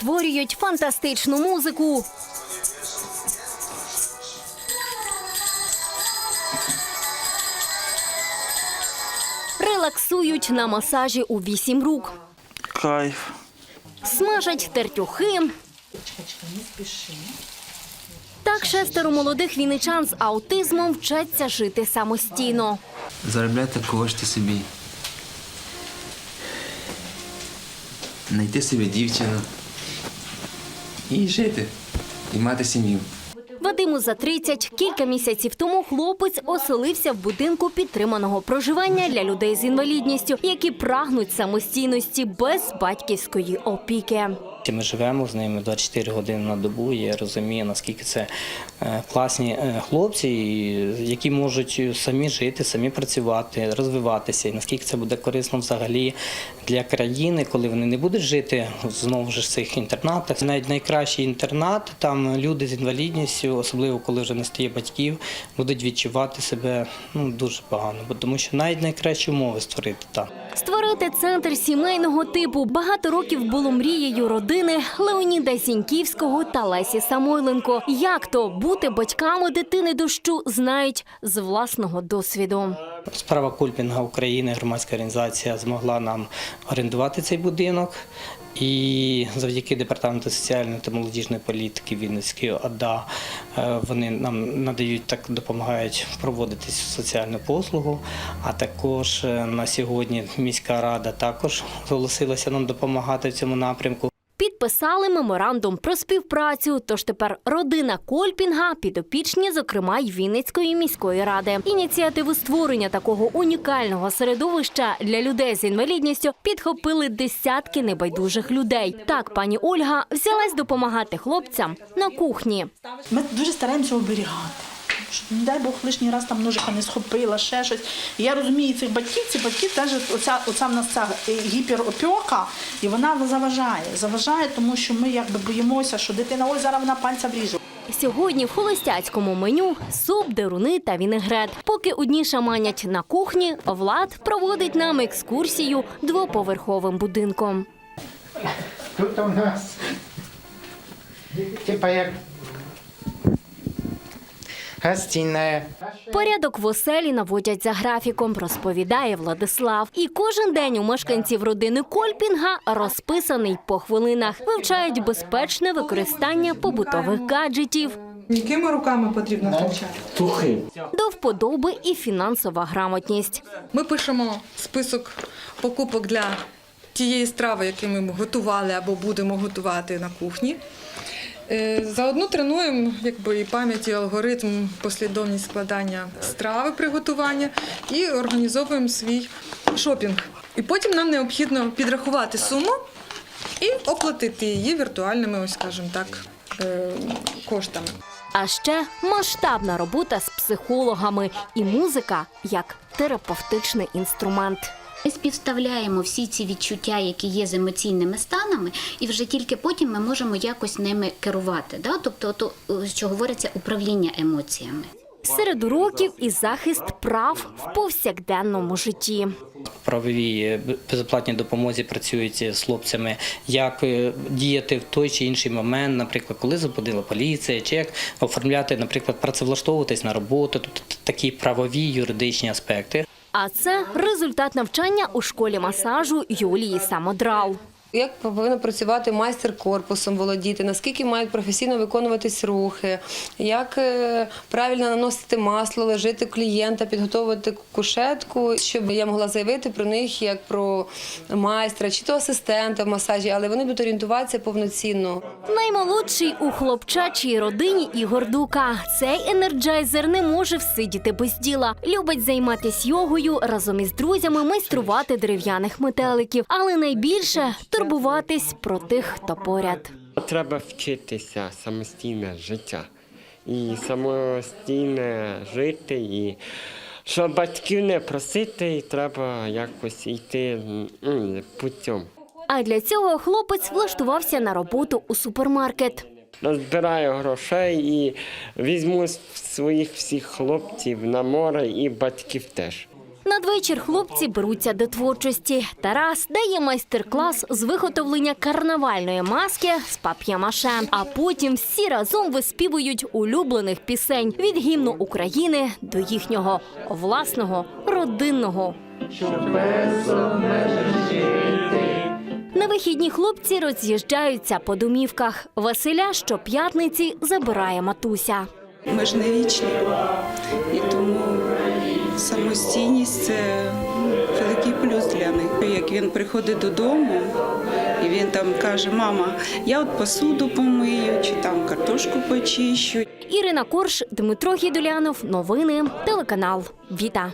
створюють фантастичну музику. Релаксують на масажі у вісім рук, Кайф. смажать тертюхи. Так шестеро молодих вінничан з аутизмом вчаться жити самостійно. заробляти кошти собі. Знайти собі дівчину і жити, і мати сім'ю. Вадиму за 30. Кілька місяців тому хлопець оселився в будинку підтриманого проживання для людей з інвалідністю, які прагнуть самостійності без батьківської опіки. Ми живемо з ними 24 години на добу. Я розумію, наскільки це е, класні е, хлопці, які можуть самі жити, самі працювати, розвиватися, і наскільки це буде корисно взагалі для країни, коли вони не будуть жити знову ж в цих інтернатах. Навіть найкращий інтернат, там люди з інвалідністю, особливо коли вже не стає батьків, будуть відчувати себе ну дуже погано, тому що навіть найкращі умови створити там. Створити центр сімейного типу багато років було мрією родини Леоніда Сіньківського та Лесі Самойленко. Як то бути батьками дитини дощу знають з власного досвіду. Справа Кульпінга України, громадська організація, змогла нам орендувати цей будинок. І завдяки департаменту соціальної та молодіжної політики Вінницької ОДА е, вони нам надають так допомагають проводити соціальну послугу. А також е, на сьогодні міська рада також зголосилася нам допомагати в цьому напрямку. Підписали меморандум про співпрацю. Тож тепер родина Кольпінга підопічні, зокрема й Вінницької міської ради. Ініціативу створення такого унікального середовища для людей з інвалідністю підхопили десятки небайдужих людей. Так пані Ольга взялась допомагати хлопцям на кухні. Ми дуже стараємося оберігати. Щоб, не дай Бог, лишній раз там ножика не схопила, ще щось. І я розумію цих батьків, ці батьки теж оця, оця в нас ця гіперопіка, і вона заважає. Заважає, тому що ми якби боїмося, що дитина ой, зараз вона пальця вріже. Сьогодні в холостяцькому меню суп, деруни та вінегрет. Поки одні шаманять на кухні, Влад проводить нам екскурсію двоповерховим будинком. Тут у нас типа як гостиная. Порядок в оселі наводять за графіком, розповідає Владислав. І кожен день у мешканців родини Кольпінга розписаний по хвилинах. Вивчають безпечне використання побутових гаджетів. Якими руками потрібно втрачати? До вподоби і фінансова грамотність. Ми пишемо список покупок для тієї страви, яку ми готували або будемо готувати на кухні. Е, Заодно тренуємо якби, і пам'ять, і алгоритм, послідовність складання страви приготування і організовуємо свій шопінг. І потім нам необхідно підрахувати суму і оплатити її віртуальними, ось скажімо так, е, коштами. А ще масштабна робота з психологами і музика як терапевтичний інструмент. Ми співставляємо всі ці відчуття, які є з емоційними станами, і вже тільки потім ми можемо якось ними керувати. Да? Тобто, то, що говориться, управління емоціями. Серед уроків і захист прав в повсякденному житті. правовій е, безоплатній допомозі працюють з хлопцями, як е, діяти в той чи інший момент, наприклад, коли зупинила поліція, чи як оформляти, наприклад, працевлаштовуватись на роботу, тобто такі правові юридичні аспекти. А це результат навчання у школі масажу Юлії Самодрал. Як повинен працювати майстер корпусом володіти, наскільки мають професійно виконуватись рухи, як е, правильно наносити масло, лежити клієнта, підготовувати кушетку, щоб я могла заявити про них як про майстра чи то асистента в масажі, але вони будуть орієнтуватися повноцінно. Наймолодший у хлопчачій родині Ігор Дука. Цей енерджайзер не може всидіти без діла. Любить займатися йогою разом із друзями, майструвати дерев'яних метеликів, але найбільше турбуватись про тих, хто поряд. Треба вчитися самостійне життя і самостійне жити, і щоб батьків не просити, і треба якось йти путем. А для цього хлопець влаштувався на роботу у супермаркет. Назбираю грошей і візьму своїх всіх хлопців на море і батьків теж. Надвечір хлопці беруться до творчості. Тарас дає майстер-клас з виготовлення карнавальної маски з пап'ємаше. А потім всі разом виспівують улюблених пісень від гімну України до їхнього власного родинного. На вихідні хлопці роз'їжджаються по домівках. Василя щоп'ятниці забирає матуся. Ми ж не вічні. І тому самостійність це великий плюс для них. Як він приходить додому, і він там каже: Мама, я от посуду помию, чи там картошку почищу. Ірина Корш, Дмитро Гідулянов. Новини телеканал Віта.